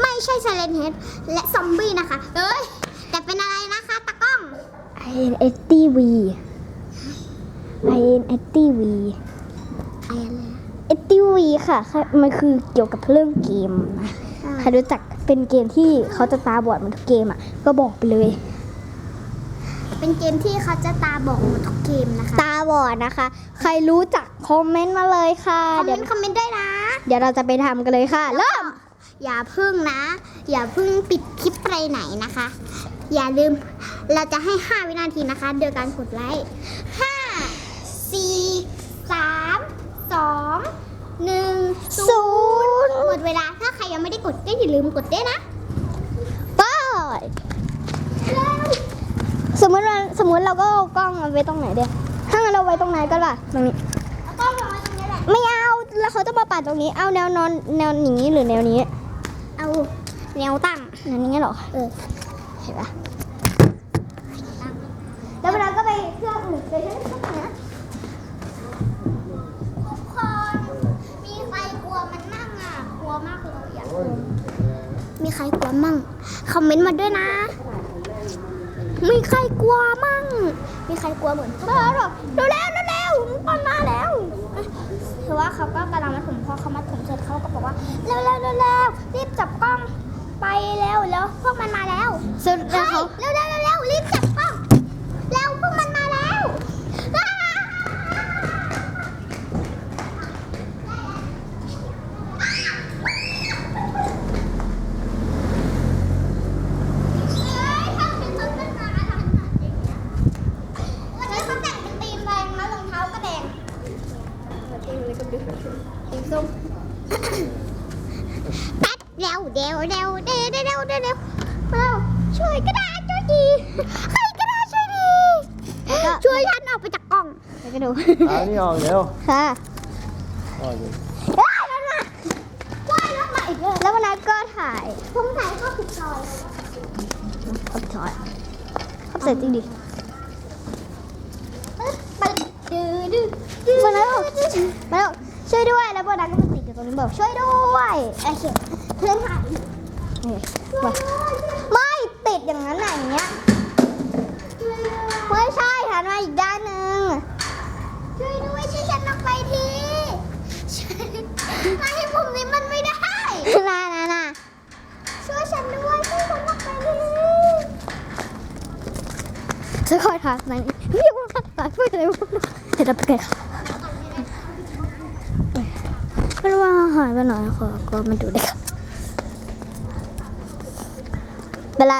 ไม่ใช่ไซเลนเฮดและซอมบี้นะคะ เอ้ย แต่เป็นอะไรนะคะตากล้องไอเอสตีวีไอเอสตีวีไอ้อะไรเอสตีวีค่ะค่ะ มันคือเกี่ยวกับเรื่องเกมนะอะใครรู้จักเป็นเกมที่เขาจะตาบอดเหมือนทุกเกมอะ ก็บอกไปเลย เป็นเกมที่เขาจะตาบอกหมดทุกเกมนะคะ ตาบอดนะคะ ใครรู้จักคอมเมนต์มาเลยค่ะ คอมเมเดี๋ยวนต์คอมเมนต์ได้นะ เดี๋ยวเราจะไปทำกันเลยค่ะ เริ่ม อย่าพึ่งนะ อย่าพึ่งปิดคลิปไปไหนนะคะ อย่าลืมเราจะให้ 5 วินาทีนะคะโดยการกดไลค์5 4 3 2 1ศูนย์หมดเวลาถ้าใครยังไม่ได้กดก็อย่าลืมกดด้วยนะไปสมมติว่าสมมติเราก็เอากล้องเอาไว้ตรงไหนเดียถ้างั้นเราไว้ตรงไหนก็ล่ะตรงนี้แล้วก็วางไว้ตรงนี้แหละ ไม่เอา แล้วเขาจะมาปัดตรงนี้ เอาแนวนอนแนวนี้หรือแนวนี้เอา แนวตั้งแนวนี้เหรอ เออ เห็นปะแล้วเวลาก็ไปเครื่องอื่นไปเครื่องอื่นนะทุกคน มีใครกลัวมันมั่งอะ กลัวมากเลยอะมีใครกลัวมั่ง คอมเมนต์มาด้วยนะ มีใครกลัวมั่ง มีใครกลัวเหมือนพวกเราหรอเร็วเร็วเร็วเร็วปอนมาแล้ว คือว่าเขาก็กำลังมาถึงพอเขามาถึงเสร็จเขาก็บอกว่าเร็ว เร็วเร็วเร็วรีบจับกล้องไปเร็วแล้วพวกมันมาแล้วสุดแล้วเขาเร็วเร็วเร็วเร็วรีบจับกล้องเร็วพวกมันมาแล้วอ้าเฮ้ยทำเป็นต้นเป็นไม้ขนาดนี้วันนี้เขาแต่งเป็นตีม ปัดเร็วเร็วเร็วเร็วเร็วเร็วเร็วช่วยกระดาช่วยดีใครกระดาช่วยดีช่วยฉันออกไปจากกล่องไปกันดูอานี่ออกเร็วค่ะออกเลยแล้ววันนั้นก็ถ่ายผมถ่ายก็ผิดซอยผิดซอยขับใสจจริงดิวันนั้นช่วยด้วยแล้ววันนั้น มาติดอยู่ตรงนี้บอกช่วยด้วยโอเคเพื่อนหายนี่บอกไม่ติดอย่างนั้นน่ะอย่างเงี้ยไม่ใช่หันมาอีกด้านหนึ่งช่วยด้วยช่วยฉันออกไปทีช่วยมาให้มุมนี้มันไม่ได้น่าน่าน่าช่วยฉันด้วยช่วยฉันออกไปทีจะคอยถามไหนพี่คุณถามพูดอะไรวะเดี๋ยวเราไปกันค่ะไม่รู้ว่า หายไปไหนขอก็มาดูได้ค่ะเป็นไร